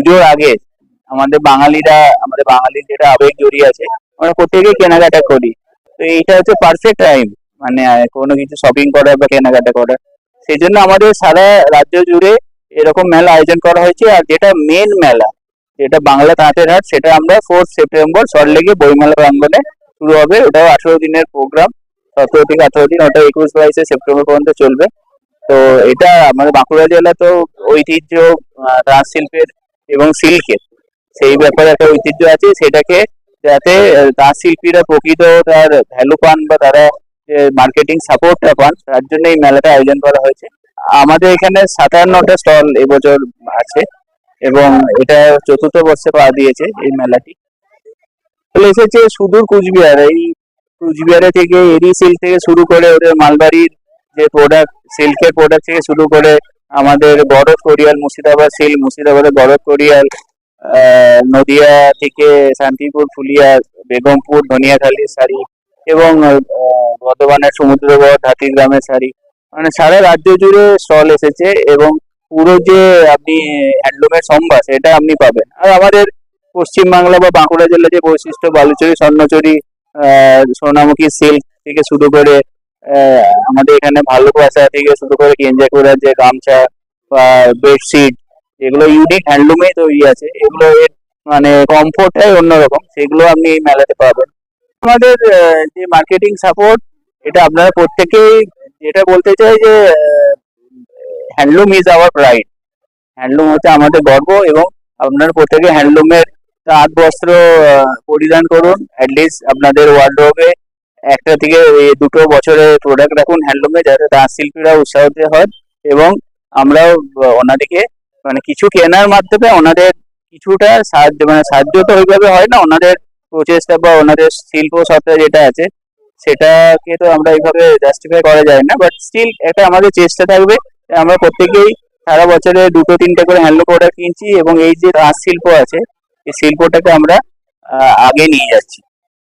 পুজোর আগে আমাদের বাঙালিরা, আমাদের বাঙালির যেটা আবেগ জড়িয়ে আছে, আমরা প্রত্যেকেই কেনাকাটা করি। তো এইটা হচ্ছে পারফেক্ট টাইম মানে কোনো কিছু শপিং করার বা কেনাকাটা করার। সেই জন্য আমাদের সারা রাজ্য জুড়ে এরকম মেলা আয়োজন করা হয়েছে, আর যেটা মেন মেলা, যেটা বাংলা তাঁতের হাট, সেটা আমরা ফোর্থ সেপ্টেম্বর সল্টলেকে বইমেলা প্রাঙ্গণে শুরু হবে। ওটাও আঠেরো দিনের প্রোগ্রাম সতেরো থেকে আঠেরো দিন, ওটা একুশ, বাইশে সেপ্টেম্বর পর্যন্ত চলবে। তো এটা আমাদের বাঁকুড়া জেলা তো ঐতিহ্য তাঁত শিল্পের এবং সিল্কের। সেই ব্যাপারে একটা ঐতিহ্য আছে, সেটাকে যাতে তাঁত শিল্পীরা প্রকৃত তার ভ্যালু পান বা তারা মার্কেটিং সাপোর্টটা পান, তার জন্য এই মেলাটা আয়োজন করা হয়েছে। আমাদের এখানে সাতান্নটা স্টল এবছর আছে এবং এটা চতুর্থ বর্ষে পা দিয়েছে এই মেলাটি। এসেছে সুদূর কুচবিহার। এই কুচবিহারে থেকে এরি সিল্ক থেকে শুরু করে ওদের মালবাড়ির যে প্রোডাক্ট সিল্কের প্রোডাক্ট থেকে শুরু করে আমাদের বড় কোরিয়াল মুর্শিদাবাদ সিল্ক মুর্শিদাবাদের বড় কোরিয়াল নদিয়া থেকে শান্তিপুর, ফুলিয়া, বেগমপুর, ধনিয়াখালী শাড়ি এবং বর্ধমানের সমুদ্রগড় হাতির গ্রামের শাড়ি। মানে সারা রাজ্য জুড়ে স্টল এসেছে এবং পুরো যে আপনি হ্যান্ডলুমের সম্ভার, সেটা আপনি পাবেন। আর আমাদের পশ্চিমবাংলা বা বাঁকুড়া জেলার যে বৈশিষ্ট্য, বালুচরি, স্বর্ণচরি সোনামুখী সিল্ক থেকে শুরু করে আমাদের এখানে ভালোবাসা থেকে শুরু করে কেঞ্জাকুড়ার যে গামছা বা বেডশিট এগুলো ইউনিক হ্যান্ডলুমে তৈরি আছে। এগুলো মানে কমফোর্টটাই অন্যরকম। সেগুলো আপনি এই মেলাতে পাবেন আমাদের যে মার্কেটিং সাপোর্ট এটা আপনারা প্রত্যেকেই যেটা বলতে চাই যে handloom is our pride handloom হচ্ছে আমাদের গর্ব এবং আপনারা প্রত্যেকে হ্যান্ডলুমের তাঁত বস্ত্র পরিধান করুন। অ্যাটলিস্ট আপনাদের ওয়ার্ড্রোবে একটা থেকে দুটো বছরের প্রোডাক্ট রাখুন হ্যান্ডলুমে যাতে তাঁত শিল্পীরা উৎসাহিত হয় এবং আমরাও ওনাদেরকে মানে কিছু কেনার মাধ্যমে ওনাদের কিছুটা সাহায্য মানে সাহায্য তো ওইভাবে হয় না, ওনাদের প্রচেষ্টা বা ওনাদের শিল্প সত্তা যেটা আছে, সেটাকে তো আমরা এইভাবে জাস্টিফাই করা যায় না বাট স্টিল একটা আমাদের চেষ্টা থাকবে। আমরা প্রত্যেকেই সারা বছরে দুটো, তিনটে করে হ্যান্ডলুম প্রোডাক্ট কিনছি এবং এই যে তাঁত শিল্প আছে, এই শিল্পটাকে আমরা আগে নিয়ে যাচ্ছি।